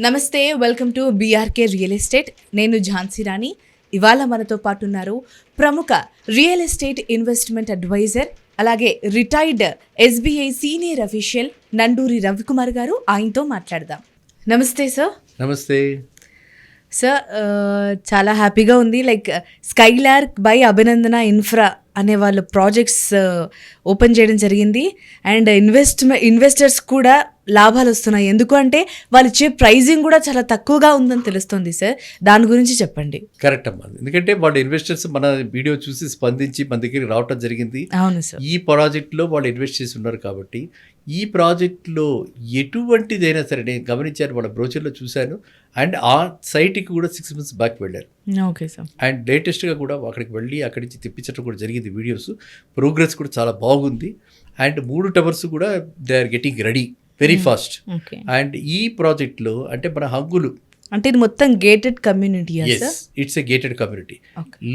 నమస్తే welcome to BRK real estate. నేను ఝాన్సీ రాణి. ఇవాళ మనతో పాటు ఉన్నారు ప్రముఖ రియల్ ఎస్టేట్ ఇన్వెస్ట్మెంట్ అడ్వైజర్ అలాగే retired SBI senior official Nanduri Ravikumar garu. ఆయనతో మాట్లాడదాం. నమస్తే సార్. నమస్తే. సార్ చాలా హ్యాపీగా ఉంది. Like Skylark by Abhinandana infra అనే వాళ్ళ ప్రాజెక్ట్స్ ఓపెన్ చేయడం జరిగింది. అండ్ ఇన్వెస్ట్మెంట్ ఇన్వెస్టర్స్ కూడా లాభాలు వస్తున్నాయి. ఎందుకు అంటే వాళ్ళు ఇచ్చే ప్రైజింగ్ కూడా చాలా తక్కువగా ఉందని తెలుస్తుంది సార్. దాని గురించి చెప్పండి. కరెక్ట్ అమ్మా. ఎందుకంటే వాళ్ళు ఇన్వెస్టర్స్ మన వీడియో చూసి స్పందించి మన దగ్గరికి రావటం జరిగింది. అవును సార్. ఈ ప్రాజెక్ట్లో వాళ్ళు ఇన్వెస్ట్ చేసి ఉన్నారు కాబట్టి ఈ ప్రాజెక్ట్లో ఎటువంటిదైనా సరే నేను గమనించాను వాళ్ళ బ్రోచర్లో చూశాను. అండ్ ఆ సైట్కి కూడా సిక్స్ మంత్స్ బ్యాక్ వెళ్ళారు. Okay sir. అండ్ లేటెస్ట్గా కూడా అక్కడికి వెళ్ళి అక్కడి నుంచి తెప్పించడం కూడా జరిగింది వీడియోస్. ప్రోగ్రెస్ కూడా చాలా బాగుంది. అండ్ మూడు టవర్స్ కూడా they are getting ready. Very fast and ఈ ప్రాజెక్ట్లో అంటే మన హంగులు. అంటే ఇది మొత్తం gated community it's a gated community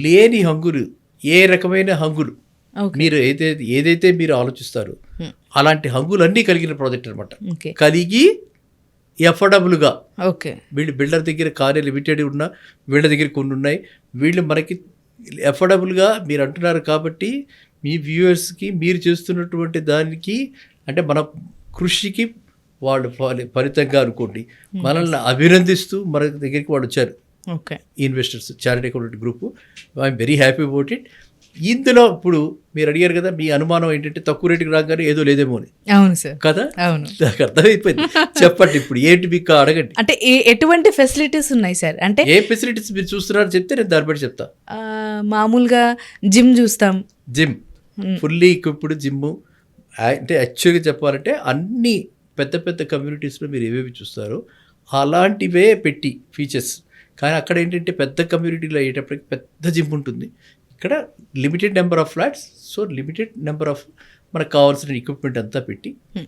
లేని హంగులు ఏ రకమైన హంగులు. మీరు ఏదైతే ఏదైతే మీరు ఆలోచిస్తారో Hmm. అలాంటి హంగులన్నీ కలిగిన ప్రాజెక్ట్ అనమాట కలిగి ఎఫర్డబుల్గా ఓకే వీళ్ళు బిల్డర్ దగ్గర కార్య లిమిటెడ్ ఉన్న వీళ్ళ దగ్గర కొన్ని ఉన్నాయి. వీళ్ళు మనకి ఎఫర్డబుల్గా మీరు అంటున్నారు కాబట్టి మీ వ్యూవర్స్కి మీరు చేస్తున్నటువంటి దానికి అంటే మన కృషికి వాళ్ళు ఫలి- ఫలితంగా అనుకోండి మనల్ని అభినందిస్తూ మన దగ్గరికి వాళ్ళు వచ్చారు. Okay. Investors charity community group. I'm very happy about it. ఇందులో ఇప్పుడు మీరు అడిగారు కదా మీ అనుమానం ఏంటంటే తక్కువ రేటుకి రాగానే ఏదో లేదేమో అని. అవును సార్. కదా? అవును. నాకు అర్థమైపోయింది. చెప్పండి ఇప్పుడు ఏంటి మీకు అడగండి. అంటే ఎటువంటి ఫెసిలిటీస్ ఉన్నాయి సార్? అంటే ఏ ఫెసిలిటీస్ మీరు చూస్తున్నారో చెప్తే నేను దాన్ని బట్టి చెప్తా. మామూలుగా జిమ్ చూస్తాం. జిమ్. Fully equipped gym. అంటే యాక్చువల్గా చెప్పాలంటే అన్ని పెద్ద పెద్ద కమ్యూనిటీస్లో మీరు ఏవేవి చూస్తారో అలాంటివే పెట్టి ఫీచర్స్ కానీ అక్కడ ఏంటంటే పెద్ద కమ్యూనిటీలో అయ్యేటప్పటికి పెద్ద జిమ్ ఉంటుంది. ఇక్కడ limited number of flats so limited number of మనకు కావాల్సిన ఎక్విప్మెంట్ అంతా పెట్టి Hmm.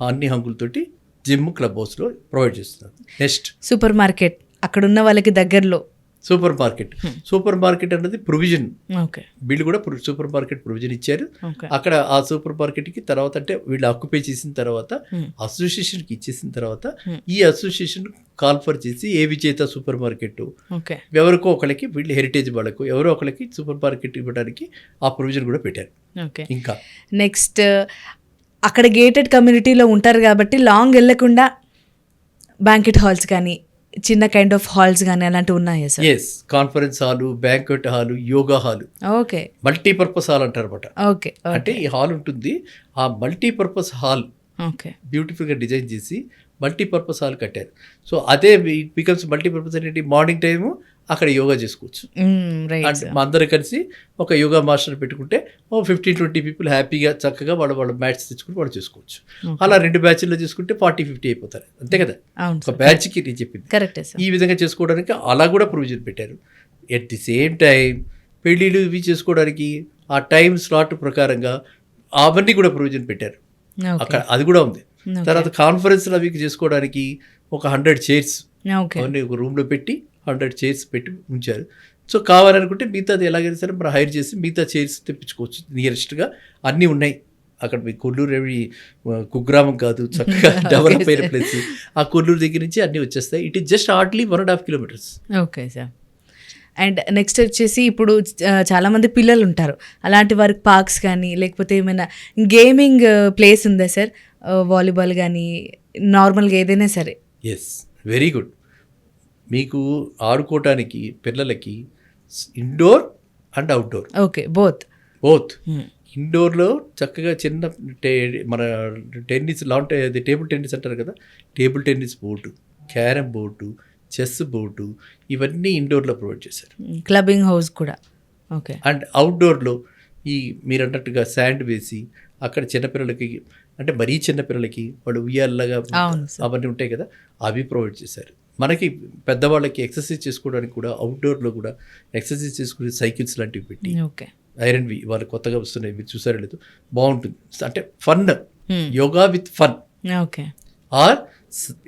అన్ని హంగులతోటి జిమ్ క్లబ్ హౌస్లో ప్రొవైడ్ చేస్తున్నారు నెక్స్ట్ సూపర్ మార్కెట్ అక్కడ ఉన్న వాళ్ళకి దగ్గరలో సూపర్ మార్కెట్. సూపర్ మార్కెట్ అన్నది ప్రొవిజన్. ఓకే. వీళ్ళు కూడా సూపర్ మార్కెట్ ప్రొవిజన్ ఇచ్చారు. అక్కడ ఆ సూపర్ మార్కెట్కి తర్వాత అంటే వీళ్ళు ఆక్యుపై చేసిన తర్వాత Hmm. అసోసియేషన్కి ఇచ్చేసిన తర్వాత Hmm. ఈ అసోసియేషన్ కాల్ఫర్ చేసి ఏ విజేత సూపర్ మార్కెట్ ఓకే. ఎవరికో ఒకరికి వీళ్ళు హెరిటేజ్ వాళ్ళకు ఎవరో ఒకరికి సూపర్ మార్కెట్ ఇవ్వడానికి ఆ ప్రొవిజన్ కూడా పెట్టారు. ఓకే. ఇంకా. నెక్స్ట్ అక్కడ గేటెడ్ కమ్యూనిటీలో ఉంటారు కాబట్టి లాంగ్ వెళ్ళకుండా బ్యాంకెట్ హాల్స్ కానీ చిన్న కైండ్ ఆఫ్ హాల్స్ కానీ అలాంటివి ఉన్నాయా sir yes conference hall banquet hall yoga hall. Okay multipurpose hall అంటారు అనమాట ఓకే అంటే ఈ హాల్ ఉంటుంది ఆ మల్టీపర్పస్ హాల్ ఓకే బ్యూటిఫుల్గా డిజైన్ చేసి మల్టీపర్పస్ హాల్ కట్టారు. సో అదే ఇట్ బికమ్స్ మల్టీపర్పస్ ఏంటి? మార్నింగ్ టైము అక్కడ యోగా చేసుకోవచ్చు. మా అందరూ కలిసి ఒక యోగా మాస్టర్ పెట్టుకుంటే ఓ ఫిఫ్టీన్ ట్వంటీ పీపుల్ హ్యాపీగా చక్కగా వాళ్ళ వాళ్ళ మ్యాచ్ తెచ్చుకుని వాళ్ళు చేసుకోవచ్చు. అలా రెండు బ్యాచ్ల్లో చేసుకుంటే ఫార్టీ ఫిఫ్టీ అయిపోతారు. అంతే కదా? ఒక బ్యాచ్కి నేను చెప్పింది. కరెక్టే ఈ విధంగా చేసుకోవడానికి అలా కూడా ప్రొవిజన్ పెట్టారు. ఎట్ ది సేమ్ టైం పెళ్ళిళ్ళు ఇవి చేసుకోవడానికి ఆ టైం స్లాట్ ప్రకారంగా అవన్నీ కూడా ప్రొవిజన్ పెట్టారు. అక్కడ అది కూడా ఉంది. తర్వాత కాన్ఫరెన్స్లు అవి చేసుకోవడానికి ఒక హండ్రెడ్ చైర్స్ అవన్నీ ఒక రూమ్లో పెట్టి హండ్రెడ్ చైర్స్ పెట్టి ఉంచారు. సో కావాలనుకుంటే మిగతాది ఎలాగైనా సరే మనం హైర్ చేసి మిగతా చైర్స్ తెప్పించుకోవచ్చు. నియరెస్ట్గా అన్నీ ఉన్నాయి. అక్కడ మీ కొల్లూరు ఏమి కుగ్రామం కాదు చక్కగా డెవలప్ అయిన ప్లేస్ ఆ కొల్లూరు దగ్గర నుంచి అన్నీ వచ్చేస్తాయి. It is just hardly one and half kilometres okay sir and next వచ్చేసి ఇప్పుడు చాలామంది పిల్లలు ఉంటారు. అలాంటి వారికి పార్క్స్ కానీ లేకపోతే ఏమైనా గేమింగ్ ప్లేస్ ఉందా సార్ వాలీబాల్ కానీ నార్మల్గా ఏదైనా సరే. ఎస్ వెరీ గుడ్ మీకు ఆడుకోవటానికి పిల్లలకి indoor and outdoor okay both both ఇండోర్లో చక్కగా చిన్న టే మన టెన్నిస్ లాన్ టే- అది టేబుల్ టెన్నిస్ అంటారు కదా? Table tennis board carrom board chess board ఇవన్నీ ఇండోర్లో ప్రొవైడ్ చేశారు. క్లబ్బింగ్ హౌస్ కూడా. ఓకే అండ్ అవుట్డోర్లో ఈ మీరు అన్నట్టుగా శాండ్ వేసి అక్కడ చిన్నపిల్లలకి అంటే మరీ చిన్నపిల్లలకి వాళ్ళు సార్. అవన్నీ ఉంటాయి కదా? అవి ప్రొవైడ్ చేశారు. మనకి పెద్దవాళ్ళకి ఎక్సర్సైజ్ చేసుకోవడానికి కూడా అవుట్డోర్లో కూడా ఎక్సర్సైజ్ చేసుకునే సైకిల్స్ లాంటివి పెట్టి ఓకే. ఐరన్వి వాళ్ళు కొత్తగా వస్తున్నాయి మీరు చూసారో లేదు బాగుంటుంది. అంటే fun yoga with fun okay. Or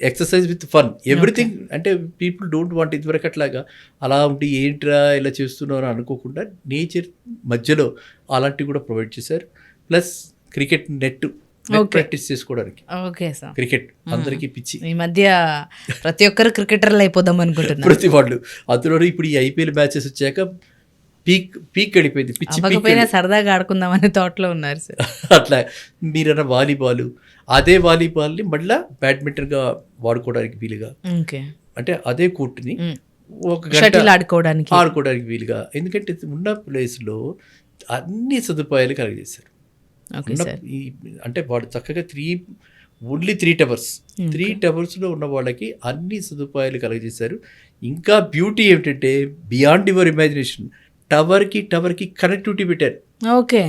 exercise with fun everything అంటే పీపుల్ డోంట్ వాంట్ ఇదివరకు అట్లాగా అలా ఉండి ఏంట్రా ఇలా చేస్తున్నారు అనుకోకుండా నేచర్ మధ్యలో అలాంటివి కూడా ప్రొవైడ్ చేశారు. ప్లస్ క్రికెట్ నెట్ ప్రాక్టీస్ చేసుకోవడానికి. ఓకే సార్ క్రికెట్ అందరికీ పిచ్చి. ఈ మధ్య ప్రతి ఒక్కరు క్రికెటర్లు అయిపోదాం అనుకుంటున్నారు. ప్రతి వాళ్ళు. అందులో ఇప్పుడు ఈ ఐపీఎల్ మ్యాచెస్ వచ్చాక పీక్ పీక్ గడిపోయింది పిచ్చి పీక్ అవ్వకపోయినా సరదాగా ఆడుకుందాం అనే థాట్లో ఉన్నారు సార్ అట్లా మీరన్న వాలీబాల్ అదే వాలీబాల్ని మళ్ళీ బ్యాడ్మింటన్గా వాడుకోవడానికి వీలుగా. ఓకే. అంటే అదే కోర్టుని ఒక గంట షటిల్ ఆడుకోవడానికి. ఆడుకోవడానికి వీలుగా. ఎందుకంటే ఉన్న ప్లేస్లో అన్ని సదుపాయాలు కలిగజేశారు. ఈ అంటే వాడు చక్కగా three only three towers three టవర్స్లో ఉన్న వాళ్ళకి అన్ని సదుపాయాలు కలగజేశారు. ఇంకా బ్యూటీ ఏమిటంటే బియాండ్ యువర్ ఇమాజినేషన్ టవర్కి టవర్కి కనెక్టివిటీ పెట్టారు. ఓకే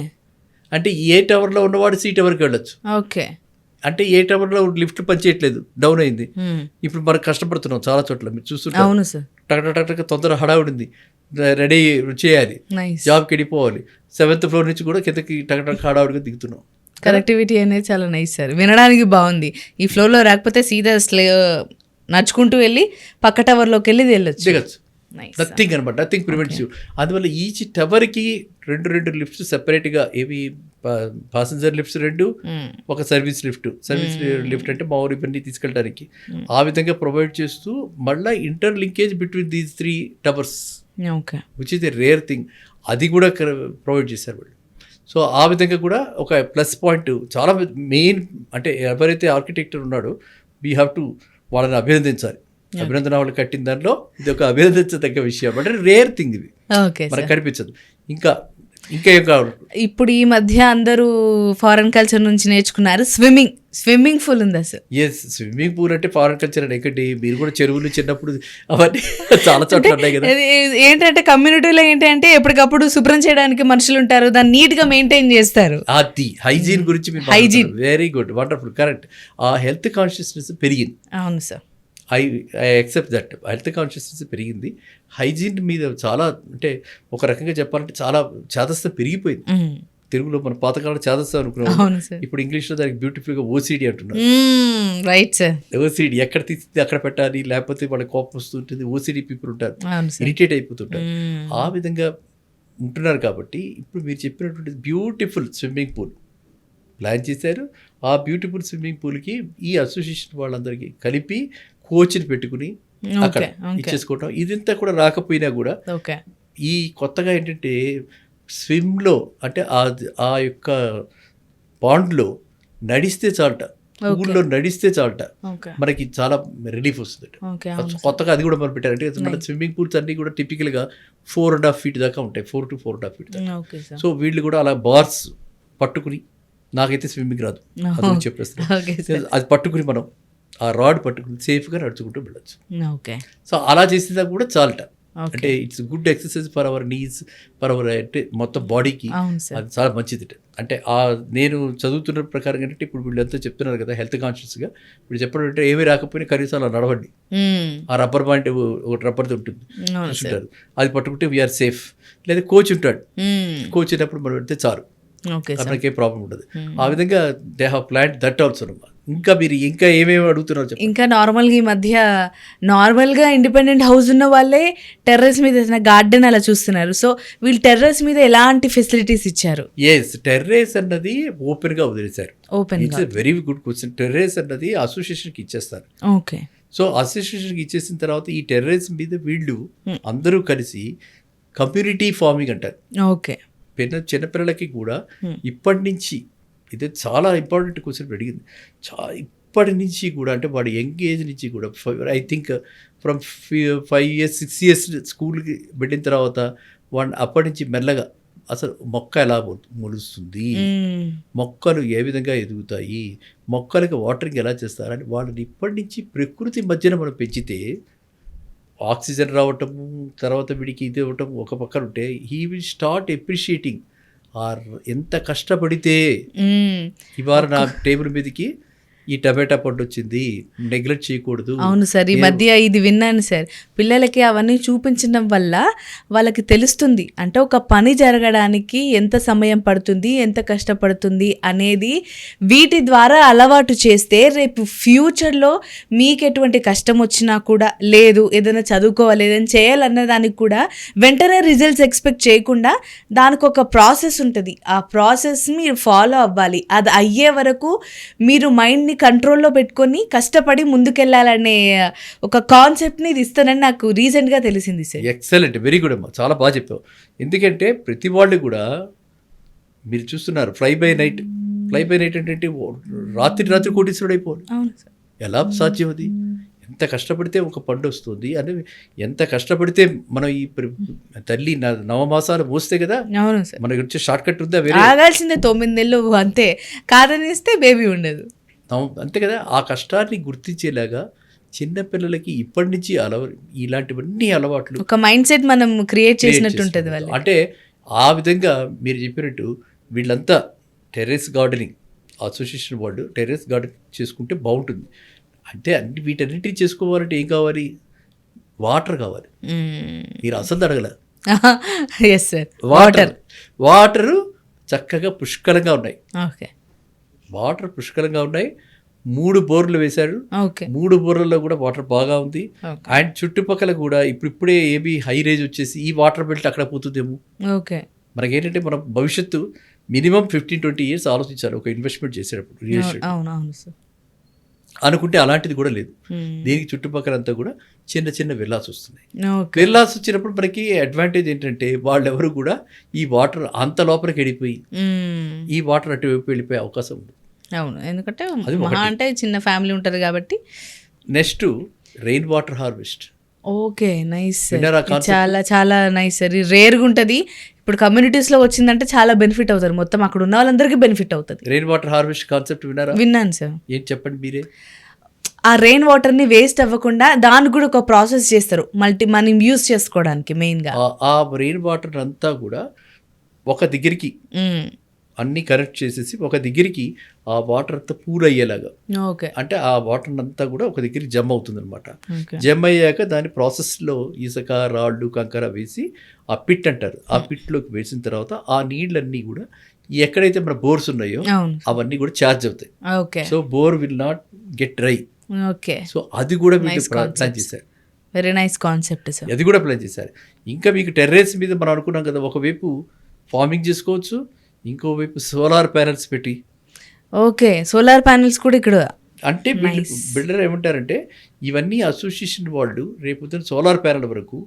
అంటే ఏ టవర్లో ఉన్నవాడు సి టవర్కి వెళ్ళొచ్చు. ఓకే అంటే ఏ టవర్లో లిఫ్ట్ పనిచేయట్లేదు డౌన్ అయింది. మ్మ్. ఇప్పుడు మనం కష్టపడుతున్నాం చాలా చోట్ల మీరు చూస్తుంటారు. అవును సార్ టక్ టక్ తొందర హడావుడింది రెడీ చేయాలి. జాబ్కి వెళ్ళిపోవాలి. సెవెంత్ ఫ్లోర్ నుంచి కూడా కిందకి టక్ టక్ హడావుడిగా దిగుతున్నాం. కనెక్టివిటీ అనేది చాలా నైస్ సార్. వినడానికి బాగుంది. ఈ ఫ్లోర్లో రాకపోతే సీదా స్లే నడుచుకుంటూ వెళ్ళి పక్క టవర్లోకి వెళ్ళి వెళ్ళొచ్చు. దిగచ్చు. నథింగ్ అనమాట. నథింగ్ ప్రివెంట్స్ యూ అందువల్ల ఈచ్ టవర్కి రెండు రెండు లిఫ్ట్స్ సెపరేట్గా ఏవి పాసెంజర్ లిఫ్ట్స్ రెండు ఒక సర్వీస్ లిఫ్ట్. సర్వీస్ లిఫ్ట్ అంటే మా ఊరు ఇవన్నీ తీసుకెళ్ళడానికి. ఆ విధంగా ప్రొవైడ్ చేస్తూ మళ్ళీ inter linkage between these three towers. Okay which is a rare thing అది కూడా ప్రొవైడ్ చేశారు వాళ్ళు. సో ఆ విధంగా కూడా ఒక ప్లస్ పాయింట్ చాలా మెయిన్ అంటే ఎవరైతే ఆర్కిటెక్టర్ ఉన్నాడో వీ హ్యావ్ టు వాళ్ళని అభినందించాలి. అభినందన వాళ్ళు కట్టిన దాంట్లో ఇది ఒక అభినందించదగ్గ విషయం. అంటే రేర్ థింగ్ ఇది. మనకు కనిపించదు. ఇంకా ఇంకా ఏం కావాలి? ఇప్పుడు ఈ మధ్య అందరూ ఫారెన్ కల్చర్ నుంచి నేర్చుకున్నారు స్విమ్మింగ్ స్విమ్మింగ్ ఫుల్ ఉందా సార్ ఎస్ స్విమ్మింగ్ పూల్ అంటే ఫారెన్ కల్చర్ అని ఎక్కడి మీరు కూడా చెరువులు చిన్నప్పుడు అవన్నీ చాలా చోట్ల ఉన్నాయి కదా. ఇది ఏంటంటే కమ్యూనిటీలో ఏంటంటే ఎప్పటికప్పుడు శుభ్రం చేయడానికి మనుషులు ఉంటారు. దాన్ని నీట్గా మెయింటైన్ చేస్తారు. అది హైజీన్ గురించి మీరు Hygiene. Very good wonderful correct ఆ హెల్త్ కాన్షియస్నెస్ పెరిగింది. అవును sir I I accept that health consciousness పెరిగింది. హైజీన్ మీద చాలా అంటే ఒక రకంగా చెప్పాలంటే చాలా చేదస్తం పెరిగిపోయింది. తెలుగులో మన పాతకాలంలో చేదస్తం అనుకున్నాం ఇప్పుడు ఇంగ్లీష్లో దానికి బ్యూటిఫుల్గా ఓసీడీ అంటున్నారు. రైట్ సార్ ఓసీడీ ఎక్కడ తీసి అక్కడ పెట్టాలి లేకపోతే వాళ్ళ కోపం వస్తుంటుంది ఓసీడీ పీపుల్ ఉంటారు. ఇరిటేట్ అయిపోతుంటారు. ఆ విధంగా ఉంటున్నారు కాబట్టి ఇప్పుడు మీరు చెప్పినటువంటి బ్యూటిఫుల్ స్విమ్మింగ్ పూల్ ప్లాన్ చేశారు. ఆ బ్యూటిఫుల్ స్విమ్మింగ్ పూల్కి ఈ అసోసియేషన్ వాళ్ళందరికీ కలిపి కోచ్ని పెట్టుకుని అక్కడ ఇచ్చేసుకోవటం. ఇదంతా కూడా రాకపోయినా కూడా ఈ కొత్తగా ఏంటంటే స్విమ్లో అంటే ఆ ఆ యొక్క పాండ్లో నడిస్తే చాలట. ఊళ్ళో నడిస్తే చాలట. మనకి చాలా రిలీఫ్ వస్తుంది. కొత్తగా అది కూడా మనం పెట్టారు. అంటే మన స్విమ్మింగ్ పూల్స్ అన్నీ కూడా టిపికల్గా ఫోర్ అండ్ హాఫ్ ఫీట్ దాకా ఉంటాయి. Four to four and half feet దాకా. సో వీళ్ళు కూడా అలా బార్స్ పట్టుకుని నాకైతే స్విమ్మింగ్ రాదు. అది చెప్పేస్తాను అది పట్టుకుని మనం ఆ రాడ్ పట్టుకుని సేఫ్గా నడుచుకుంటూ వెళ్ళొచ్చు. ఓకే. సో అలా చేసేదా కూడా చాలట. అంటే it's good exercise for our knees for our అంటే మొత్తం బాడీకి అది చాలా మంచిది అంటే ఆ నేను చదువుతున్న ప్రకారం ఏంటంటే ఇప్పుడు వీళ్ళంతా చెప్తున్నారు కదా హెల్త్ కాన్షియస్గా. ఇప్పుడు చెప్పడం అంటే ఏమీ రాకపోయినా కనీసం అలా నడవండి. ఆ రబ్బర్ పాయింట్ ఒకటి రబ్బర్ది ఉంటుంది. చూస్తుంటారు అది పట్టుకుంటే వీఆర్ సేఫ్ లేదా కోచ్ ఉంటాడు. కోచ్ ఉన్నప్పుడు మనం పెడితే చాలు. మనకి ప్రాబ్లం ఉండదు. ఆ విధంగా they have plant that also ఇంకా మీరు ఇంకా ఏమేమి అడుగుతున్నారు ఇంకా నార్మల్గా ఈ మధ్య నార్మల్గా ఇండిపెండెంట్ హౌస్ ఉన్న వాళ్ళే టెర్రస్ మీద గార్డెన్ అలా చూస్తున్నారు. సో వీళ్ళు టెర్రస్ మీద ఎలాంటి ఫెసిలిటీస్ ఇచ్చారు? ఎస్ టెర్రేస్ అన్నది ఓపెన్గా వదిలేశారు. Open it's very good question terrace అన్నది అసోసియేషన్కి ఇచ్చేస్తారు. ఓకే సో అసోసియేషన్కి ఇచ్చేసిన తర్వాత ఈ టెర్రస్ మీద వీళ్ళు Hmm. అందరూ కలిసి కమ్యూనిటీ ఫార్మింగ్ అంటారు. ఓకే చిన్నపిల్లలకి కూడా Hmm. ఇప్పటి నుంచి ఇది చాలా ఇంపార్టెంట్ క్వశ్చన్ అడిగింది. చా ఇప్పటి నుంచి కూడా అంటే వాడు యంగ్ ఏజ్ నుంచి కూడా I think from five years six years స్కూల్కి పెట్టిన తర్వాత వాడిని అప్పటి నుంచి మెల్లగా అసలు మొక్క ఎలా మొలుస్తుంది. మొక్కలు ఏ విధంగా ఎదుగుతాయి? మొక్కలకి వాటరింగ్ ఎలా చేస్తారని వాళ్ళని ఇప్పటి నుంచి ప్రకృతి మధ్యన మనం పెంచితే ఆక్సిజన్ రావటము తర్వాత వీడికి ఇది ఇవ్వటం ఒక పక్కన ఉంటే హీ విల్ స్టార్ట్ ఎప్రిషియేటింగ్ ఎంత కష్టపడితే. ఇవాళ నా టేబుల్ మీదకి ఈ టమాటా పండు వచ్చింది నెగ్లెక్ట్ చేయకూడదు. అవును సార్ ఈ మధ్య ఇది విన్నాను సార్. పిల్లలకి అవన్నీ చూపించడం వల్ల వాళ్ళకి తెలుస్తుంది. అంటే ఒక పని జరగడానికి ఎంత సమయం పడుతుంది ఎంత కష్టపడుతుంది అనేది వీటి ద్వారా అలవాటు చేస్తే రేపు ఫ్యూచర్లో మీకు ఎటువంటి కష్టం వచ్చినా కూడా లేదు ఏదైనా చదువుకోవాలి ఏదైనా చేయాలన్న దానికి కూడా వెంటనే రిజల్ట్స్ ఎక్స్పెక్ట్ చేయకుండా దానికి ఒక ప్రాసెస్ ఉంటుంది. ఆ ప్రాసెస్ మీరు ఫాలో అవ్వాలి. అది అయ్యే వరకు మీరు మైండ్ని కంట్రోల్లో పెట్టుకొని కష్టపడి ముందుకెళ్ళాలనే ఒక కాన్సెప్ట్ని ఇది ఇస్తానని నాకు రీసెంట్గా తెలిసింది సార్ ఎక్సలెంట్ వెరీ గుడ్ అమ్మా. చాలా బాగా చెప్పావు. ఎందుకంటే ప్రతి వాళ్ళు కూడా మీరు చూస్తున్నారు fly by night fly by night అంటే రాత్రి రాత్రి కోటీశ్వరుడు అయిపోవాలి. అవును సార్ ఎలా సాధ్యం అది? ఎంత కష్టపడితే ఒక పండు వస్తుంది అని ఎంత కష్టపడితే మనం ఈ తల్లి నవమాసాలు మోస్తే కదా మనకి వచ్చే షార్ట్ కట్ ఉందా వేరే? ఆగాల్సిందే తొమ్మిది నెలలు అంతే. కాదనిస్తే బేబీ ఉండదు. అంతే కదా ఆ కష్టాన్ని గుర్తించేలాగా చిన్న పిల్లలకి ఇప్పటి నుంచి అలవ ఇలాంటివన్నీ అలవాట్లు ఒక మైండ్ సెట్ మనం క్రియేట్ చేసినట్టు. ఉంటుంది. వాళ్ళకి. అంటే ఆ విధంగా మీరు చెప్పినట్టు వీళ్ళంతా టెర్రస్ గార్డెనింగ్ అసోసియేషన్ వాళ్ళు టెర్రస్ గార్డెన్ చేసుకుంటే బాగుంటుంది. అంటే అన్ని వీటన్నిటిని చేసుకోవాలంటే ఏం కావాలి? వాటర్ కావాలి. మీరు అసలు అడగల. Yes sir water. వాటర్ చక్కగా పుష్కలంగా ఉన్నాయి. ఓకే వాటర్ పుష్కలంగా ఉన్నాయి. మూడు బోర్లు వేశారు. మూడు బోర్లలో కూడా వాటర్ బాగా ఉంది. అండ్ చుట్టుపక్కల కూడా ఇప్పుడు ఇప్పుడే ఏబీ హై రేంజ్ వచ్చేసి ఈ వాటర్ బెల్ట్ అక్కడ పోతుందేమో. ఓకే. మనకేంటంటే మనం భవిష్యత్తు మినిమం ఫిఫ్టీన్ ట్వంటీ ఇయర్స్ ఆలోచించాలి. ఒక ఇన్వెస్ట్మెంట్ చేసేటప్పుడు రియల్ ఎస్టేట్. అనుకుంటే అలాంటిది కూడా లేదు. దీనికి చుట్టుపక్కలంతా కూడా చిన్న చిన్న విల్లాస్ వస్తున్నాయి. విల్లాస్ వచ్చినప్పుడు మనకి అడ్వాంటేజ్ ఏంటంటే వాళ్ళెవరు కూడా ఈ వాటర్ అంత లోపలికి వెళ్ళిపోయి. ఈ వాటర్ అటువైపు వెళ్ళిపోయే అవకాశం ఉంది. అవును. ఎందుకంటే మహా. అంటే చిన్న ఫ్యామిలీ ఉంటుంది కాబట్టి. Next rain water harvest. Okay nice? చాలా చాలా నైస్. సార్ రేర్గా ఉంటుంది. ఇప్పుడు కమ్యూనిటీస్లో వచ్చిందంటే చాలా బెనిఫిట్ అవుతారు మొత్తం అక్కడ ఉన్న వాళ్ళందరికీ బెనిఫిట్ అవుతుంది. రెయిన్ వాటర్ హార్వెస్ట్ కాన్సెప్ట్ విన్నారా? విన్నాను సార్. ఏం చెప్పండి మీరే? ఆ రెయిన్ వాటర్ని వేస్ట్ అవ్వకుండా దానికి కూడా ఒక ప్రాసెస్ చేస్తారు. మల్టీ మనం యూస్ చేసుకోవడానికి మెయిన్గా. ఆ- రెయిన్ వాటర్ అంతా కూడా ఒక దగ్గరికి అన్ని కనెక్ట్ చేసేసి ఒక దగ్గరికి ఆ వాటర్ అంతా పూర్ అయ్యేలాగా. ఓకే. అంటే ఆ వాటర్ అంతా కూడా ఒక దగ్గరికి జమ్ అవుతుంది అనమాట జమ్ అయ్యాక దాని ప్రాసెస్లో ఇసుక రాళ్ళు కంకర వేసి ఆ పిట్ అంటారు. ఆ పిట్లోకి వేసిన తర్వాత ఆ నీళ్ళన్నీ కూడా ఎక్కడైతే మన బోర్స్ ఉన్నాయో అవును. అవన్నీ కూడా ఛార్జ్ అవుతాయి. Okay. So bore will not get dry. Okay. So అది కూడా మీకు ప్లాన్. చేశారు. వెరీ నైస్ కాన్సెప్ట్ సార్ అది కూడా ప్లాన్ చేశారు. ఇంకా మీకు టెర్రస్ మీద మనం అనుకున్నాం కదా ఒకవైపు ఫార్మింగ్ చేసుకోవచ్చు ఇంకోవైపు సోలార్ ప్యానల్స్ పెట్టి ఓకే సోలార్ ప్యానెల్స్ కూడా ఇక్కడ అంటే. బిల్డర్ ఏమంటారంటే ఇవన్నీ అసోసియేషన్ వాళ్ళు రేపు సోలార్ ప్యానల్ వరకు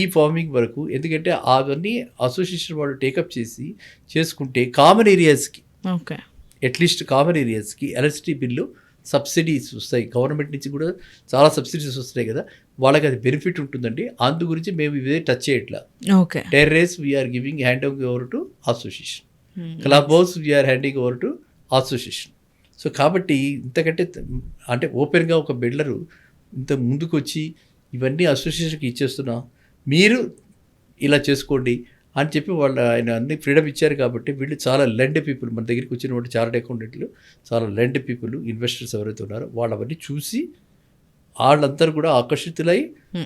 ఈ ఫార్మింగ్ వరకు ఎందుకంటే అవన్నీ అసోసియేషన్ వాళ్ళు టేకప్ చేసి చేసుకుంటే కామన్ ఏరియాస్కి ఓకే. అట్లీస్ట్ కామన్ ఏరియాస్కి ఎలక్ట్రిసిటీ బిల్లు సబ్సిడీస్ వస్తాయి. గవర్నమెంట్ నుంచి కూడా చాలా సబ్సిడీస్ వస్తున్నాయి కదా వాళ్ళకి అది బెనిఫిట్ ఉంటుందండి. అందు గురించి మేము ఇదే టచ్ చేయట్లా. Okay. Terrace we are giving hand over to association. Club house we are handing over to association so కాబట్టి ఇంతకంటే అంటే ఓపెన్గా ఒక బిల్డరు ఇంత ముందుకు వచ్చి ఇవన్నీ అసోసియేషన్కి ఇచ్చేస్తున్నా మీరు ఇలా చేసుకోండి అని చెప్పి వాళ్ళు ఆయన అన్ని ఫ్రీడమ్ ఇచ్చారు కాబట్టి వీళ్ళు చాలా లెండ్ పీపుల్ మన దగ్గరికి వచ్చిన వాళ్ళు చార్ట్ అకౌంటెంట్లు చాలా లెండ్ పీపుల్ ఇన్వెస్టర్స్ ఎవరైతే ఉన్నారో వాళ్ళు అవన్నీ చూసి వాళ్ళందరూ కూడా ఆకర్షితులై.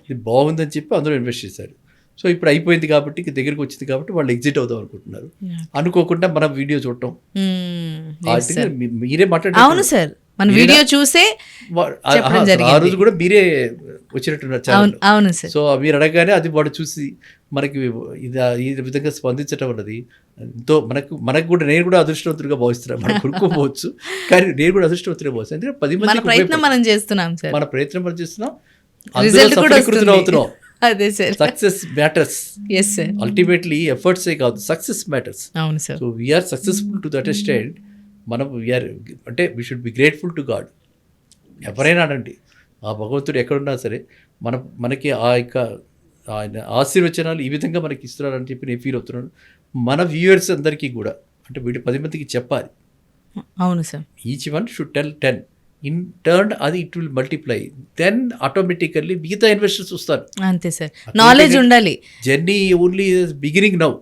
ఇది బాగుందని చెప్పి అందులో ఇన్వెస్ట్ చేశారు. సో ఇప్పుడు అయిపోయింది కాబట్టి ఇక దగ్గరికి వచ్చింది కాబట్టి వాళ్ళు ఎగ్జిట్ అవుదాం అనుకుంటున్నారు. అనుకోకుండా మనం వీడియో చూడటం. Hmm. మీరే అవును మాట్లాడారు సార్ మన వీడియో చూసే ఆ. రోజు కూడా మీరే వచ్చినట్టున్నారు అవును అవును సార్ సో మీరు అడగగానే అది వాడు చూసి మనకి ఇది ఈ విధంగా స్పందించడం అన్నది ఎంతో మనకు మనకు కూడా నేను కూడా అదృష్టవంతుడిగా భావిస్తున్నాను. మనం కొనుక్కోవచ్చు. కానీ నేను కూడా అదృష్టవంతుడిగా భావిస్తాను ఎందుకంటే పది మందికి ప్రయత్నం. మనం చేస్తున్నాం సార్ మన ప్రయత్నం మనం చేస్తున్నాం. సఫలీకృతులు అవుతున్నాం. అదే sir. Success matters. Yes sir ultimately ఎఫర్ట్సే కాదు సక్సెస్ మ్యాటర్స్ అవును sir so we are successful to that extent మనం వీఆర్ అంటే we should be grateful to God ఎవరైనా అనండి ఆ భగవంతుడు ఎక్కడున్నా సరే మన మనకి ఆ యొక్క ఆయన ఆశీర్వచనాలు ఈ విధంగా మనకి ఇస్తున్నారని చెప్పి నేను ఫీల్ అవుతున్నాను. మన వ్యూయర్స్ అందరికీ కూడా అంటే వీళ్ళు పది మందికి చెప్పాలి. అవును sir each one should tell ten in turn అది it will multiply. Then automatically మిగతా ఇన్వెస్టర్స్ వస్తారు. అంతే సార్. నాలెడ్జ్ ఉండాలి. Journey only beginning now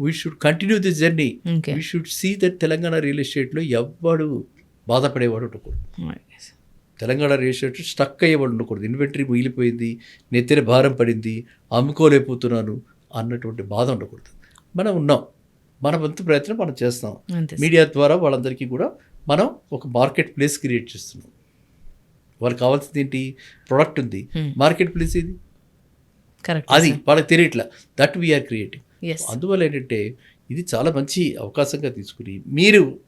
we should continue this journey we should see that Telangana real ఎస్టేట్లో ఎవ్వడు బాధపడేవాడు ఉండకూడదు. Telangana real estate stuck అయ్యేవాడు ఉండకూడదు. ఇన్వెంటరీ మిగిలిపోయింది నెత్తిన భారం పడింది అమ్ముకోలేకపోతున్నాను అన్నటువంటి బాధ ఉండకూడదు. మనం ఉన్నాం. మన వంతు ప్రయత్నం మనం చేస్తాం. మీడియా ద్వారా వాళ్ళందరికీ కూడా మనం ఒక మార్కెట్ ప్లేస్ క్రియేట్ చేస్తున్నాం. వాళ్ళకి కావాల్సింది ఏంటి? ప్రొడక్ట్ ఉంది. Hmm. మార్కెట్ ప్లేస్ ఇది అది వాళ్ళకి తెలియట్లా. దట్ వీఆర్ క్రియేటింగ్ అందువల్ల ఏంటంటే ఇది చాలా మంచి అవకాశంగా తీసుకుని మీరు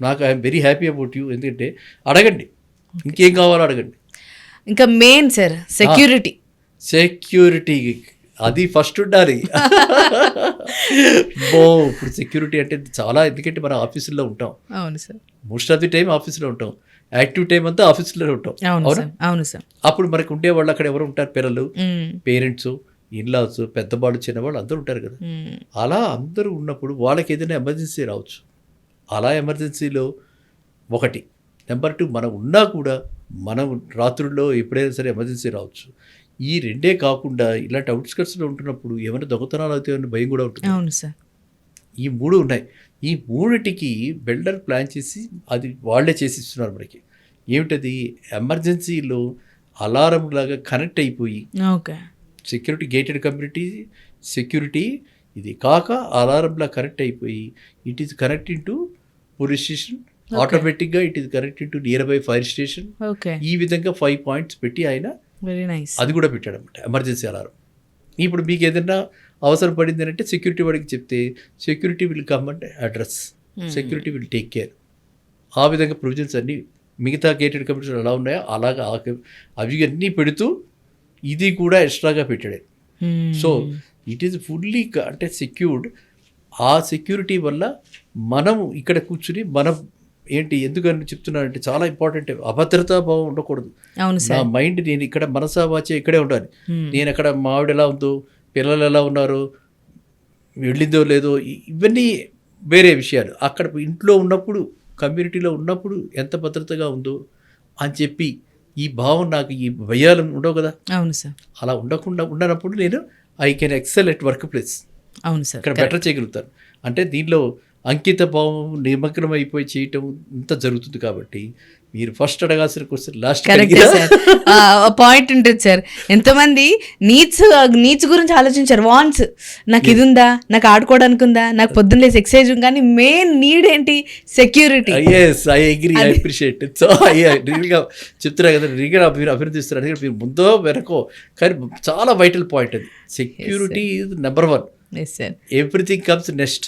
నాకు I'm very happy about you ఎందుకంటే అడగండి. ఇంకేం కావాలో అడగండి. ఇంకా మెయిన్ సార్ సెక్యూరిటీ సెక్యూరిటీ అది ఫస్ట్ ఉండాలి. బో ఇప్పుడు సెక్యూరిటీ అంటే చాలా ఎందుకంటే మనం ఆఫీసుల్లో ఉంటాం. అవును sir. Most of the time ఆఫీస్లో ఉంటాం. యాక్టివ్ టైం అంతా ఆఫీస్లో ఉంటాం. అవును సార్. అప్పుడు మనకు ఉండేవాళ్ళు అక్కడ ఎవరు ఉంటారు? పిల్లలు. పేరెంట్స్ ఇన్లాస్ పెద్దవాళ్ళు చిన్నవాళ్ళు అందరూ ఉంటారు కదా. అలా అందరూ ఉన్నప్పుడు వాళ్ళకి ఏదైనా ఎమర్జెన్సీ రావచ్చు. అలా ఎమర్జెన్సీలో ఒకటి. నెంబర్ టూ మనం ఉన్నా కూడా మనం రాత్రుల్లో ఎప్పుడైనా సరే ఎమర్జెన్సీ రావచ్చు. ఈ రెండే కాకుండా ఇలాంటి అవుట్స్కట్స్లో ఉంటున్నప్పుడు ఏమైనా దొంగతనాలు అవుతాయని భయం కూడా ఉంటుంది. అవును సార్. ఈ మూడు ఉన్నాయి. ఈ మూడిటికి బిల్డర్ ప్లాన్ చేసి అది వాళ్ళే చేసి ఇస్తున్నారు మనకి. ఏమిటది? ఎమర్జెన్సీలో అలారం లాగా కనెక్ట్ అయిపోయి okay. Security gated community security ఇది కాక అలారంలా కనెక్ట్ అయిపోయి it is connecting to police station. ఆటోమేటిక్గా it is connecting to nearby fire station. Okay. ఈ విధంగా ఫైవ్ పాయింట్స్ పెట్టి ఆయన వెరీ నైస్ అది కూడా పెట్టాడు అనమాట ఎమర్జెన్సీ అలారం ఇప్పుడు మీకు ఏదైనా అవసరం పడింది అంటే సెక్యూరిటీ వాడికి చెప్తే security will come and address security will take care ఆ విధంగా ప్రొవిజన్స్ అన్నీ మిగతా గేటెడ్ కమ్యూనిటీస్ ఎలా ఉన్నాయో అలాగా అవి అన్నీ పెడుతూ ఇది కూడా ఎక్స్ట్రాగా పెట్టాడు. సో ఇట్ ఈస్ ఫుల్లీ అంటే సెక్యూర్డ్ ఆ సెక్యూరిటీ వల్ల మనం ఇక్కడ కూర్చుని మనం ఏంటి ఎందుకని చెప్తున్నానంటే చాలా ఇంపార్టెంట్ అభద్రతా భావం ఉండకూడదు. అవును నా మైండ్ నేను ఇక్కడ మనసా వాచే ఇక్కడే ఉండాలి. నేను అక్కడ మావిడ ఎలా ఉందో పిల్లలు ఎలా ఉన్నారు వెళ్ళిందో లేదో ఇవన్నీ వేరే విషయాలు. అక్కడ ఇంట్లో ఉన్నప్పుడు కమ్యూనిటీలో ఉన్నప్పుడు ఎంత భద్రతగా ఉందో అని చెప్పి ఈ భావం నాకు ఈ భయాలు ఉండవు కదా. అవును సార్. అలా ఉండకుండా ఉండనప్పుడు నేను I can excel at workplace అవును సార్. ఇక్కడ బెటర్ చేయగలుగుతాను. అంటే దీనిలో అంకిత భావం నిమగ్నం అయిపోయి చేయటం ఇంత జరుగుతుంది కాబట్టి మీరు ఫస్ట్ అడగాల్సిన క్వశ్చన్ లాస్ట్ పాయింట్ ఉంటుంది సార్. ఎంతమంది నీడ్స్ నీడ్స్ గురించి ఆలోచించారు. వాన్స్ నాకు ఇది ఉందా నాకు ఆడుకోవడానికి ఉందా నాకు పొద్దున్న లేసి ఎక్సైజ్ కానీ మెయిన్ నీడ్ ఏంటి? Security yes I agree I appreciate so రియల్గా చెప్తున్నా కదా రియల్గా మీరు అభినందిస్తున్నారు. మీరు ముందో వెనకో కానీ చాలా వైటల్ పాయింట్ అది. Security is number one everything comes next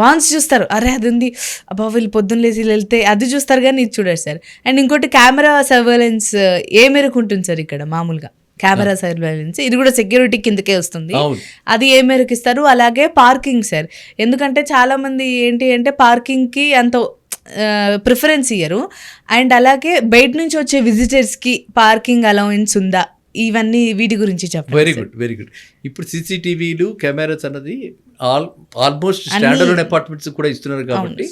Vance చూస్తారు. అరే అది ఉంది అబ్బా వీళ్ళు పొద్దున్న లేచి వెళ్తే అది చూస్తారు కానీ ఇది చూడరు సార్. అండ్ ఇంకోటి కెమెరా సర్వేలెన్స్ ఏ మేరకు ఉంటుంది సార్ ఇక్కడ మామూలుగా? Camera surveillance. ఇది కూడా సెక్యూరిటీ కిందకే వస్తుంది. అది ఏ మేరకు ఇస్తారు? అలాగే పార్కింగ్ సార్. ఎందుకంటే చాలా మంది ఏంటి అంటే పార్కింగ్కి అంత ప్రిఫరెన్స్ ఇయ్యరు. అండ్ అలాగే బయట నుంచి వచ్చే విజిటర్స్కి పార్కింగ్ అలవెన్స్ ఉందా? ఇవన్నీ వీటి గురించి చెప్పండి వెరీ గుడ్ వెరీ గుడ్ ఇప్పుడు సీసీటీవీలు కెమెరాస్ అన్నది ఆల్ ఆల్మోస్ట్ స్టాండర్డ్ అపార్ట్మెంట్స్ కూడా ఇస్తున్నారు కాబట్టి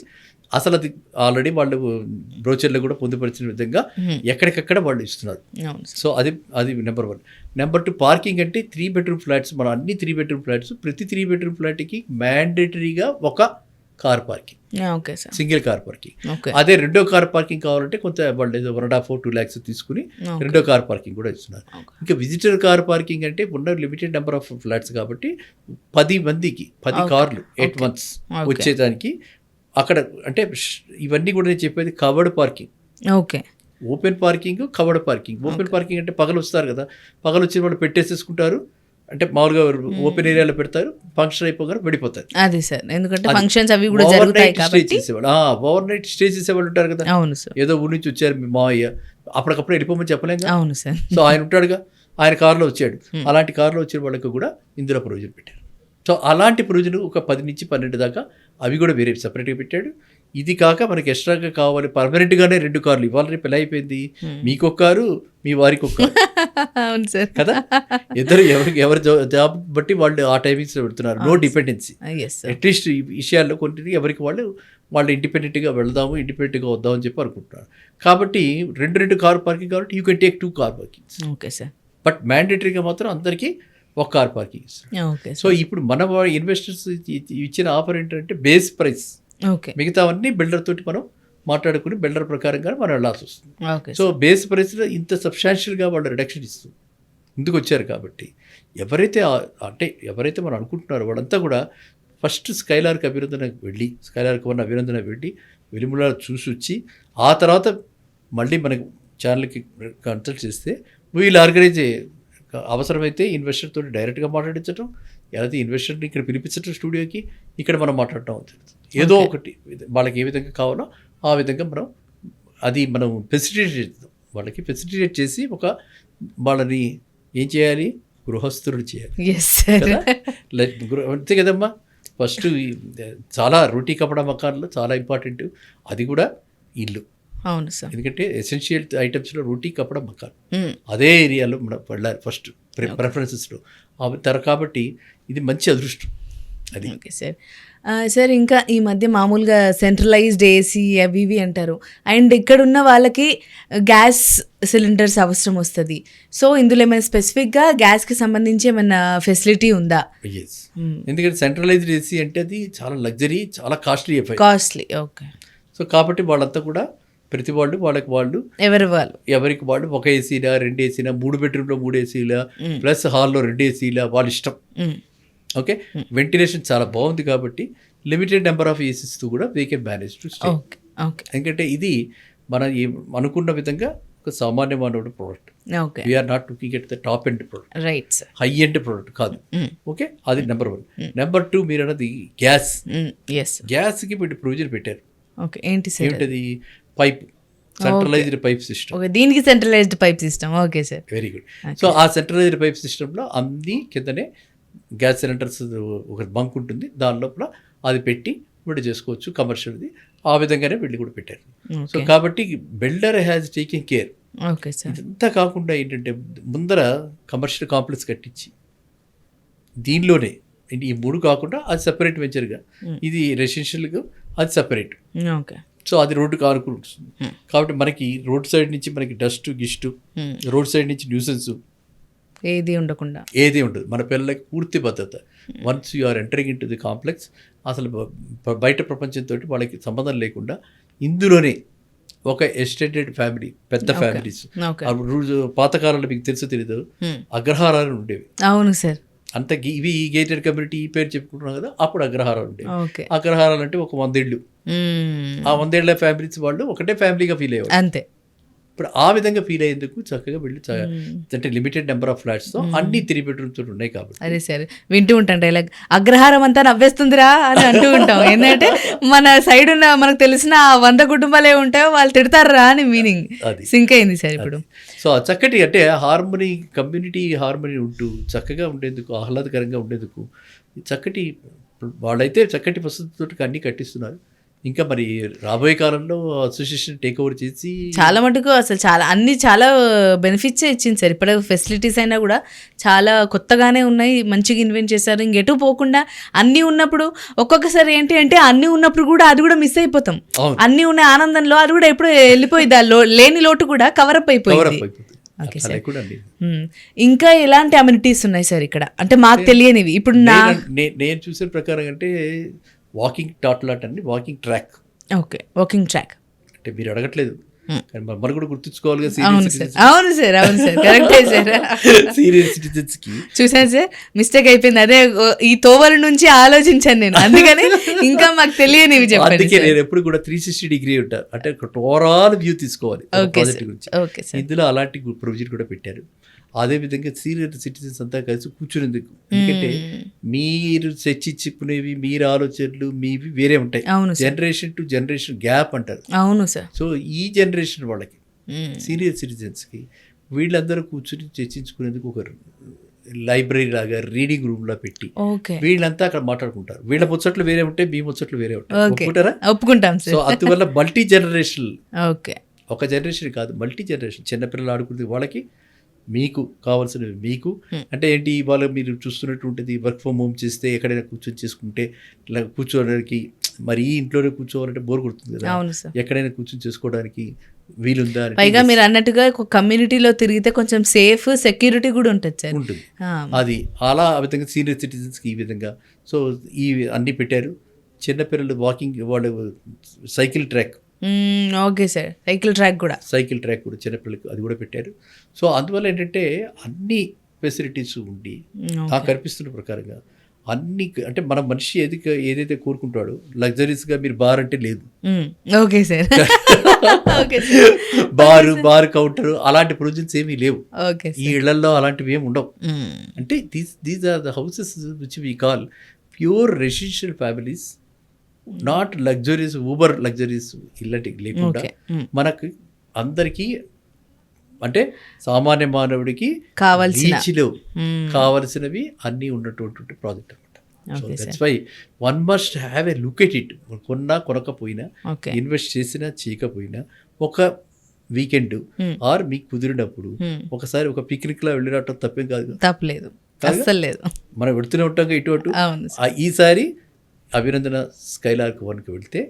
అసలు అది ఆల్రెడీ వాళ్ళు బ్రోచర్లో కూడా పొందుపరిచిన విధంగా ఎక్కడికక్కడ వాళ్ళు ఇస్తున్నారు. సో అది అది number one number two parking అంటే త్రీ బెడ్రూమ్ ఫ్లాట్స్ మన అన్ని త్రీ బెడ్రూమ్ ఫ్లాట్స్ ప్రతి త్రీ బెడ్రూమ్ ఫ్లాట్కి మ్యాండేటరీగా ఒక car parking. Okay sir. Single car parking. Okay. అదే రెండో కార్ పార్కింగ్ కావాలంటే కొంత వాళ్ళు one and half two lakhs తీసుకుని రెండో కార్ పార్కింగ్ కూడా ఇస్తున్నారు. ఇంకా విజిటర్ కార్ పార్కింగ్ అంటే ఉన్న లిమిటెడ్ నెంబర్ ఆఫ్ ఫ్లాట్స్ కాబట్టి పది మందికి పది కార్లు ఎయిట్ మంత్స్. వచ్చేదానికి అక్కడ అంటే ఇవన్నీ కూడా నేను చెప్పేది covered parking. Okay. Open parking covered parking. Open parking అంటే పగలు వస్తారు కదా. పగలు వచ్చిన వాళ్ళు పెట్టేసేసుకుంటారు. అంటే మామూలుగా ఓపెన్ ఏరియాలో పెడతారు ఫంక్షన్ అయిపోగానే వెళ్ళిపోతారు అది సార్. ఎందుకంటే. ఫంక్షన్స్ అవి కూడా జరుగుతాయి కాబట్టి. ఓవర్ నైట్ స్టే చేసేవాళ్ళు ఉంటారు కదా. అవును సార్. ఏదో ఊరి నుంచి వచ్చారు మీ మావయ్య అప్పటికప్పుడు వెళ్ళిపోమని చెప్పలేం కదా. అవును సార్. సో ఆయన ఉంటాడుగా ఆయన కారులో వచ్చాడు. అలాంటి కారులో వచ్చిన వాళ్ళకి కూడా ఇందులో ప్రొవిజన్ పెట్టారు. సో అలాంటి ప్రొవిజన్ ఒక పది నుంచి పన్నెండు దాకా అవి కూడా వేరే సపరేట్గా పెట్టాడు. ఇది కాక మనకి ఎక్స్ట్రాగా కావాలి పర్మనెంట్గానే రెండు కార్లు ఇవాళ రేపు ఎలా అయిపోయింది? మీకు ఒక కారు మీ వారికి ఒక కారు. అవును సార్. కదా? ఇద్దరు ఎవరికి ఎవరి జాబ్ బట్టి వాళ్ళు ఆ టైమింగ్స్లో పెడుతున్నారు. No dependency. అట్లీస్ట్ ఈ విషయాల్లో కొన్ని ఎవరికి వాళ్ళు వాళ్ళు ఇండిపెండెంట్గా వెళ్దాము ఇండిపెండెంట్గా వద్దామని చెప్పి అనుకుంటున్నారు. కాబట్టి రెండు రెండు కార్ పార్కింగ్ కాబట్టి you can take two car parkings. Okay sir. But మ్యాండేటరీగా మాత్రం అందరికీ ఒక కార్ పార్కింగ్ సో ఇప్పుడు మన ఇన్వెస్టర్స్ ఇచ్చిన ఆఫర్ ఏంటంటే బేస్ ప్రైస్. ఓకే. మిగతావన్నీ బిల్డర్ తోటి మనం మాట్లాడుకుని బిల్డర్ ప్రకారంగా మనం వెళ్ళాల్సి వస్తుంది. ఓకే సో బేస్ ప్రైస్లో ఇంత సబ్స్టాన్షియల్గా వాళ్ళు రిడక్షన్ ఇస్తూ ముందుకు వచ్చారు కాబట్టి ఎవరైతే అంటే ఎవరైతే మనం అనుకుంటున్నారో వాళ్ళంతా కూడా ఫస్ట్ స్కైలార్కి అభినందన వెళ్ళి స్కైలార్కి ఉన్న అభినందన వెళ్ళి వెలుములా చూసి వచ్చి ఆ తర్వాత మళ్ళీ మనకు ఛానల్కి కన్సల్ట్ చేస్తే వీళ్ళు ఆర్గనైజ్ అవసరమైతే ఇన్వెస్టర్తో డైరెక్ట్గా మాట్లాడించడం లేకపోతే ఇన్వెస్టర్ని ఇక్కడ పిలిపించడం స్టూడియోకి ఇక్కడ మనం మాట్లాడటం అవుతుంది. ఏదో ఒకటి వాళ్ళకి ఏ విధంగా కావాలో ఆ విధంగా మనం అది మనం ఫెసిలిటేట్ చేస్తాం వాళ్ళకి ఫెసిలిటేట్ చేసి ఒక వాళ్ళని ఏం చేయాలి? గృహస్థుడు చేయాలి. అంతే కదమ్మా. ఫస్ట్ చాలా రోటీ కపడా మకాన్లో చాలా ఇంపార్టెంట్ అది కూడా ఇల్లు. అవును సార్ ఎందుకంటే ఎసెన్షియల్ ఐటమ్స్లో రోటీ కపడా మకాన్. మ్మ్. అదే ఏరియాలో మనం వెళ్ళాలి ఫస్ట్ ప్రిఫరెన్సెస్లో తర కాబట్టి ఇది మంచి అదృష్టం. అది. Okay sir. సార్ ఇంకా ఈ మధ్య మామూలుగా సెంట్రలైజ్డ్ ఏసీ అవి ఇవి అంటారు. అండ్ ఇక్కడ ఉన్న వాళ్ళకి గ్యాస్ సిలిండర్స్ అవసరం వస్తుంది. సో ఇందులో ఏమైనా స్పెసిఫిక్గా గ్యాస్కి సంబంధించి ఏమైనా ఫెసిలిటీ ఉందా? ఎస్ ఎందుకంటే సెంట్రలైజ్డ్ ఏసీ అంటే అది చాలా లగ్జరీ చాలా కాస్ట్లీ కాస్ట్లీ ఓకే సో కాబట్టి వాళ్ళంతా కూడా ప్రతి వాళ్ళు వాళ్ళకి వాళ్ళు ఎవరి వాళ్ళు? ఎవరికి వాళ్ళు ఒక ఏసీలా రెండు ఏసీలా మూడు బెడ్రూమ్లో మూడు ఏసీలా ప్లస్ హాల్లో రెండు ఏసీలా వాళ్ళ ఇష్టం. మ్మ్. ఓకే? వెంటిలేషన్ చాలా బాగుంది కాబట్టి లిమిటెడ్ నెంబర్ ఆఫ్ ఏసీస్తో కూడా we can manage to stay ఎందుకంటే ఇది మనం అనుకున్న విధంగా ఒక సామాన్య మానవుడు product okay we are not looking at the top end product right high end product కాదు. ఓకే అది నెంబర్ వన్ నెంబర్ టూ మీరు అన్నది గ్యాస్ గ్యాస్కి వీటి ప్రొవిజన్ పెట్టారు. ఓకే ఏంటి సార్ ఏమిటది? Pipe centralized pipe system okay దీనికి centralized pipe system okay sir very good so ఆ సెంట్రలైజ్డ్ పైప్ సిస్టంలో అన్ని కిందనే గ్యాస్ సిలిండర్స్ ఒక బంక్ ఉంటుంది దాని లోపల అది పెట్టి విడి చేసుకోవచ్చు కమర్షియల్ది ఆ విధంగానే వీళ్ళు కూడా పెట్టారు. సో కాబట్టి బిల్డర్ హ్యాస్ టేకింగ్ కేర్ ఇదంతా కాకుండా ఏంటంటే ముందర కమర్షియల్ కాంప్లెక్స్ కట్టించి దీనిలోనే ఈ మూడు కాకుండా అది సపరేట్ వెంచర్గా ఇది రెసిడెన్షియల్గా అది సపరేట్ ఓకే. సో అది రోడ్డు ఆనుకుని ఉంటుంది కాబట్టి మనకి రోడ్ సైడ్ నుంచి మనకి డస్ట్ గిస్ట్ రోడ్ సైడ్ నుంచి న్యూసెన్స్ ఏది ఉండకుండా. ఏది ఉండదు. మన పిల్లలకి పూర్తి భద్రత. Once you are entering into the complex అసలు బయట ప్రపంచంతో వాళ్ళకి సంబంధం లేకుండా ఇందులోనే ఒక ఎస్టెండెడ్ ఫ్యామిలీ పెద్ద ఫ్యామిలీస్ పాతకాలంలో మీకు తెలుసు తెలీదు. అగ్రహారాలు ఉండేవి. అవును సార్. అంత ఇవి ఈ గేటెడ్ కమ్యూనిటీ ఈ పేరు చెప్పుకుంటున్నాం కదా అప్పుడు అగ్రహారాలు ఉండేవి. అగ్రహారాలు అంటే ఒక వందేళ్ళు. ఆ వందేళ్ళ ఫ్యామిలీస్ వాళ్ళు ఒకటే ఫ్యామిలీగా ఫీల్ అయ్యేవారు అంతే. ఇప్పుడు ఆ విధంగా ఫీల్ అయ్యేందుకు చక్కగా వెళ్ళి అంటే లిమిటెడ్ నెంబర్ ఆఫ్ ఫ్లాట్స్తో అన్ని త్రీ బెడ్రూమ్స్ ఉన్నాయి కాబట్టి. అదే సరే. వింటూ ఉంటాం డైలాగ్ అగ్రహారం అంతా నవ్వేస్తుందిరా అని అంటూ ఉంటాం. ఏంటంటే మన సైడ్ ఉన్న మనకు తెలిసిన ఆ వంద కుటుంబాలే ఉంటాయో వాళ్ళు తిడతారా అని మీనింగ్ అది. సింక్ అయింది సార్ ఇప్పుడు. సో చక్కటి అంటే హార్మనీ కమ్యూనిటీ హార్మనీ ఉంటూ చక్కగా ఉండేందుకు ఆహ్లాదకరంగా ఉండేందుకు చక్కటి వాళ్ళైతే చక్కటి వసతితో అన్ని కట్టిస్తున్నారు. ఇంకా మరి రాబోయే కాలంలో అసోసియేషన్ టేక్ ఓవర్ చేసి చాలా మటుకు అసలు చాలా అన్ని చాలా బెనిఫిట్స్ ఇచ్చింది సార్. ఇప్పుడు ఫెసిలిటీస్ అయినా కూడా చాలా కొత్తగానే ఉన్నాయి మంచిగా ఇన్వెంట్ చేశారు. ఇంకెటు పోకుండా అన్నీ ఉన్నప్పుడు ఒక్కొక్కసారి ఏంటి అంటే అన్నీ ఉన్నప్పుడు కూడా అది కూడా మిస్ అయిపోతాం. అన్నీ ఉన్న ఆనందంలో అది కూడా ఎప్పుడు వెళ్ళిపోయింది ఆ లేని లోటు కూడా కవరప్ కవర్ అయిపోయింది. అప్ కూడా అండి మ్మ్. ఇంకా ఎలాంటి అమ్యూనిటీస్ ఉన్నాయి సార్ ఇక్కడ? అంటే మాకు తెలియనివి. ఇప్పుడు నే- నేను చూసిన ప్రకారం అంటే వాకింగ్ టాట్లాట్ అండి walking track. Okay walking track. అంటే మీరు అడగట్లేదు. Hmm. మరి మనం కూడా గుర్తుంచుకోవాలిగా అవును సార్. అవును సార్ అవును సార్. కరెక్టే సార్. సీనియర్ సిటిజన్స్కి. చూసాను సార్? మిస్టేక్ అయిపోయింది. అదే ఈ తోవల నుంచి ఆలోచించాను నేను. అందుకని ఇంకా మాకు తెలియనివి చెప్పండి అందుకే నేను ఎప్పుడు కూడా త్రీ సిక్స్టీ డిగ్రీ ఉంటా. అంటే ఓవరాల్ వ్యూ తీసుకోవాలి. ఓకే గురించి. ఇందులో అలాంటి ప్రొవిజన్ కూడా పెట్టారు. అదే విధంగా సీనియర్ సిటిజన్స్ అంతా కలిసి కూర్చునేందుకు. ఎందుకంటే మీరు చర్చించుకునేవి మీరు ఆలోచనలు మీవి వేరే ఉంటాయి. జనరేషన్ టు జనరేషన్ గ్యాప్ అంటారు. అవును సార్. సో ఈ జనరేషన్ వాళ్ళకి. సీనియర్ సిటిజన్స్కి వీళ్ళందరూ కూర్చుని చర్చించుకునేందుకు ఒక లైబ్రరీ లాగా రీడింగ్ రూమ్లో పెట్టి ఓకే. వీళ్ళంతా అక్కడ మాట్లాడుకుంటారు. వీళ్ళ ముచ్చట్లు వేరే ఉంటాయి మీ ముచ్చట్లు వేరే ఉంటాయి. ఒప్పుకుంటారా? ఒప్పుకుంటాం సో అందువల్ల మల్టీ జనరేషన్ ఓకే. ఒక జనరేషన్ కాదు మల్టీ జనరేషన్ చిన్నపిల్లలు ఆడుకునే వాళ్ళకి మీకు కావాల్సినవి మీకు. Hmm. అంటే ఏంటి? ఇవాళ మీరు చూస్తున్నటువంటిది వర్క్ ఫ్రమ్ హోమ్ చేస్తే ఎక్కడైనా కూర్చొని చేసుకుంటే ఇలా కూర్చోవడానికి మరి ఈ ఇంట్లోనే కూర్చోవాలంటే బోర్ కొడుతుంది కదా. ఎక్కడైనా కూర్చొని చేసుకోవడానికి వీలుందా పైగా మీరు అన్నట్టుగా ఒక కమ్యూనిటీలో తిరిగితే కొంచెం సేఫ్ సెక్యూరిటీ కూడా ఉంటుంది సార్ ఉంటుంది. అది అలా ఆ విధంగా సీనియర్ సిటిజన్స్కి ఈ విధంగా. సో ఈ అన్నీ పెట్టారు. చిన్నపిల్లలు వాకింగ్ వాళ్ళు cycle track okay sir. Cycle track కూడా. సైకిల్ ట్రాక్ కూడా చిన్నపిల్లలకు అది కూడా పెట్టారు. సో అందువల్ల ఏంటంటే అన్ని ఫెసిలిటీస్ ఉండి నాకు కనిపిస్తున్న ప్రకారంగా అన్ని అంటే మన మనిషి ఏది ఏదైతే కోరుకుంటాడో లగ్జరీస్గా మీరు బార్ అంటే లేదు. Okay sir. Bar bar counter అలాంటి ప్రొవిజన్స్ ఏమీ లేవు. ఓకే ఈ ఇళ్ళలో అలాంటివి ఏమి ఉండవు. అంటే these these are the houses which we call pure residential families not luxuries uber luxuries ఇలాంటి లేకుండా మ్మ్. మనకు అందరికీ అంటే సామాన్య మానవుడికి కావాల్సిన మ్మ్. కావలసినవి అన్నీ ఉన్నటువంటి ప్రాజెక్ట్ అనమాట that's why one must have a look at it కొన్నా కొనకపోయినా ఇన్వెస్ట్ చేసినా చేయకపోయినా ఒక వీకెండ్ Hmm. ఆర్ మీకు కుదిరినప్పుడు. ఒకసారి ఒక పిక్నిక్లో వెళ్ళినట్టు తప్పేం కాదు తప్పలేదు. అస్సలు లేదు. మనం వెళుతూనే ఉంటాం ఇటు అటు. ఈసారి అభినందన స్కైలార్క్ వన్కి వెళ్తే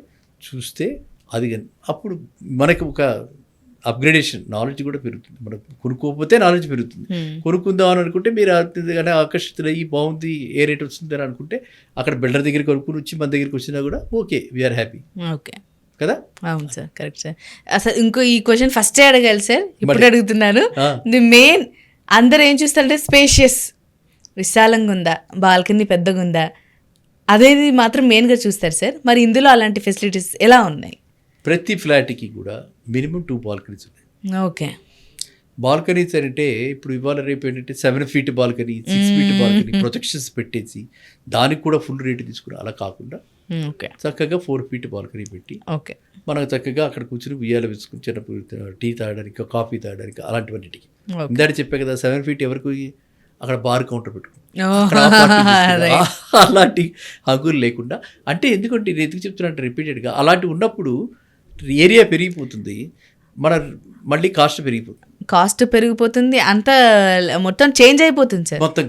చూస్తే అది అప్పుడు మనకి ఒక అప్గ్రేడేషన్ నాలెడ్జ్ కూడా పెరుగుతుంది. మనం కొనుక్కోకపోతే నాలెడ్జ్ పెరుగుతుంది. కొనుక్కుందాం అని అనుకుంటే మీరు కానీ ఆకర్షితులయ్యి బాగుంది ఏ రేట్ వస్తుంది అని అనుకుంటే అక్కడ బిల్డర్ దగ్గరికి కొనుక్కుని వచ్చి మన దగ్గరికి వచ్చినా కూడా ఓకే వీఆర్ హ్యాపీ ఓకే. కదా? అవును సార్ కరెక్ట్ సార్. అసలు ఇంకో ఈ క్వశ్చన్ ఫస్టే అడగాలి సార్. ఇప్పుడు. అడుగుతున్నాను. ది మెయిన్ అందరు ఏం చూస్తారంటే స్పేషియస్. విశాలంగా ఉందా? బాల్కనీ పెద్దగా ఉందా? అదేది మాత్రం మెయిన్గా చూస్తారు సార్. మరి ఇందులో అలాంటి ఫెసిలిటీస్ ఎలా ఉన్నాయి? ప్రతి ఫ్లాట్కి కూడా మినిమం టూ బాల్కనీస్ ఉన్నాయి. ఓకే. బాల్కనీస్ అంటే ఇప్పుడు ఇవాళ రేపు ఏంటంటే seven feet balcony six feet balcony protections పెట్టేసి దానికి కూడా ఫుల్ రేట్ తీసుకుని అలా కాకుండా ఓకే. చక్కగా ఫోర్ ఫీట్ బాల్కనీ పెట్టి ఓకే. మనకు చక్కగా అక్కడ కూర్చుని ఉయ్యాల వేసుకుని చిన్నప్పుడు టీ తాగడానికి కాఫీ తాగడానికి అలాంటివన్నిటికి. ఇందాక చెప్పా కదా సెవెన్ ఫీట్ ఎవరికి అక్కడ బార్ కౌంటర్ పెట్టుకుని అక్కడ ఆ party తీసుకుని, Right. ఆ- అలాంటి హంగులు లేకుండా అంటే ఎందుకంటే నేను ఎందుకు చెప్తున్నా రిపీటెడ్గా అలాంటి ఉన్నప్పుడు ఏరియా పెరిగిపోతుంది మన మళ్ళీ కాస్ట్ పెరిగిపోతుంది. కాస్ట్ పెరిగిపోతుంది అంత మొత్తం చేంజ్ అయిపోతుంది సార్. మొత్తం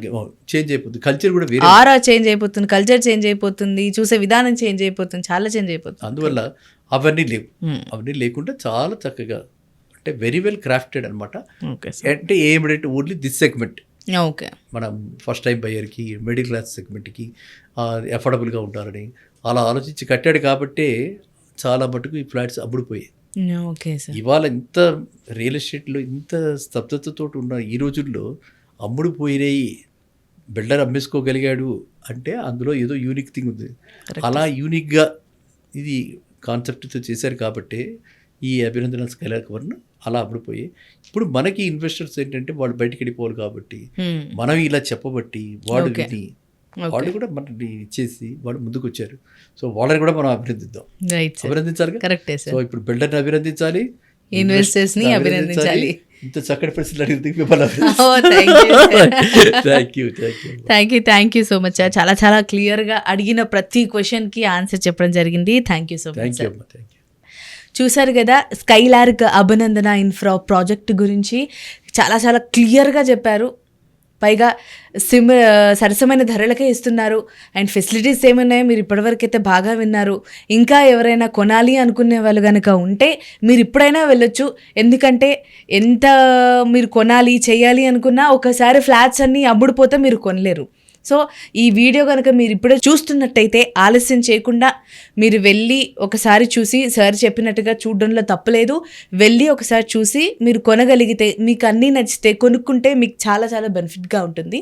చేంజ్ అయిపోతుంది. కల్చర్ కూడా వేరే. ఆరా చేంజ్ అయిపోతుంది కల్చర్ చేంజ్ అయిపోతుంది చూసే విధానం చేంజ్ అయిపోతుంది చాలా చేంజ్ అయిపోతుంది. అందువల్ల అవన్నీ లేవు. అవన్నీ లేకుండా చాలా చక్కగా అంటే వెరీ వెల్ క్రాఫ్టెడ్ అనమాట అంటే ఏమిటంటే ఓన్లీ దిస్ సెగ్మెంట్ ఓకే. మనం ఫస్ట్ టైం బయ్యర్కి మిడిల్ క్లాస్ సెగ్మెంట్కి అఫోర్డబుల్గా ఉండాలని అలా ఆలోచించి కట్టాడు కాబట్టే చాలా మటుకు ఈ ఫ్లాట్స్ అమ్ముడుపోయాయి. Okay sir. ఇవాళ ఇంత రియల్ ఎస్టేట్లో ఇంత స్తబ్దతతో ఉన్న ఈ రోజుల్లో అమ్ముడు పోయినాయి బిల్డర్ అమ్మేసుకోగలిగాడు అంటే అందులో ఏదో యూనిక్ థింగ్ ఉంది. అలా యూనిక్గా ఇది కాన్సెప్ట్తో చేశారు కాబట్టి ఈ అభినందన స్కైలార్ కవర్ను అలా అమ్ముడుపోయి ఇప్పుడు మనకి ఇన్వెస్టర్స్ ఏంటంటే వాళ్ళు బయటికి వెళ్ళిపోవాలి కాబట్టి మనం ఇలా చెప్పబట్టి వాళ్ళు Okay. విని వాళ్ళు కూడా మనల్ని ఇచ్చేసి వాళ్ళు ముందుకు వచ్చారు సో వాళ్ళని కూడా మనం అభినందిద్దాం. అభినందించాలి కరెక్టే సో ఇప్పుడు బిల్డర్ని అభినందించాలి Investors ని అభినందించాలి. ఇంత చక్కటి ప్రశ్నలు sir. Thank you thank you so much చాలా చాలా క్లియర్గా అడిగిన ప్రతి క్వశ్చన్కి ఆన్సర్ చెప్పడం జరిగింది. థ్యాంక్ యూ సో మచ్ చూశారు కదా స్కైలార్క్ అభినందన ఇన్ఫ్రా ప్రాజెక్ట్ గురించి. చాలా చాలా క్లియర్గా చెప్పారు. పైగా సిమ్ సరసమైన ధరలకే ఇస్తున్నారు. అండ్ ఫెసిలిటీస్ ఏమున్నాయో మీరు ఇప్పటివరకైతే అయితే బాగా విన్నారు. ఇంకా ఎవరైనా కొనాలి అనుకునే వాళ్ళు కనుక ఉంటే మీరు ఇప్పుడైనా వెళ్ళొచ్చు. ఎందుకంటే ఎంత మీరు కొనాలి చేయాలి అనుకున్నా ఒకసారి ఫ్లాట్స్ అన్నీ అమ్ముడుపోతే మీరు కొనలేరు. సో ఈ వీడియో కనుక మీరు ఇప్పుడే చూస్తున్నట్టయితే ఆలస్యం చేయకుండా మీరు వెళ్ళి ఒకసారి చూసి సార్ చెప్పినట్టుగా చూడడంలో తప్పలేదు వెళ్ళి ఒకసారి చూసి మీరు కొనగలిగితే మీకు అన్నీ నచ్చితే కొనుక్కుంటే మీకు చాలా చాలా బెనిఫిట్గా ఉంటుంది.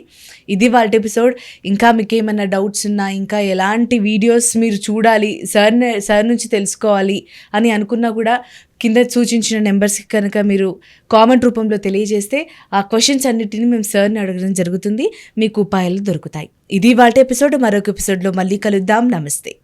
ఇది వాళ్ళ ఎపిసోడ్. ఇంకా మీకు ఏమైనా డౌట్స్ ఉన్నా ఇంకా ఎలాంటి వీడియోస్ మీరు చూడాలి సార్ సార్ నుంచి తెలుసుకోవాలి అని అనుకున్నా కూడా కింద సూచించిన నెంబర్స్కి కనుక మీరు కామెంట్ రూపంలో తెలియజేస్తే ఆ క్వశ్చన్స్ అన్నిటిని మేము సార్ని అడగడం జరుగుతుంది. మీకు ఉపాయాలు దొరుకుతాయి. ఇది వాటి ఎపిసోడ్. మరొక ఎపిసోడ్లో మళ్ళీ కలుద్దాం. నమస్తే.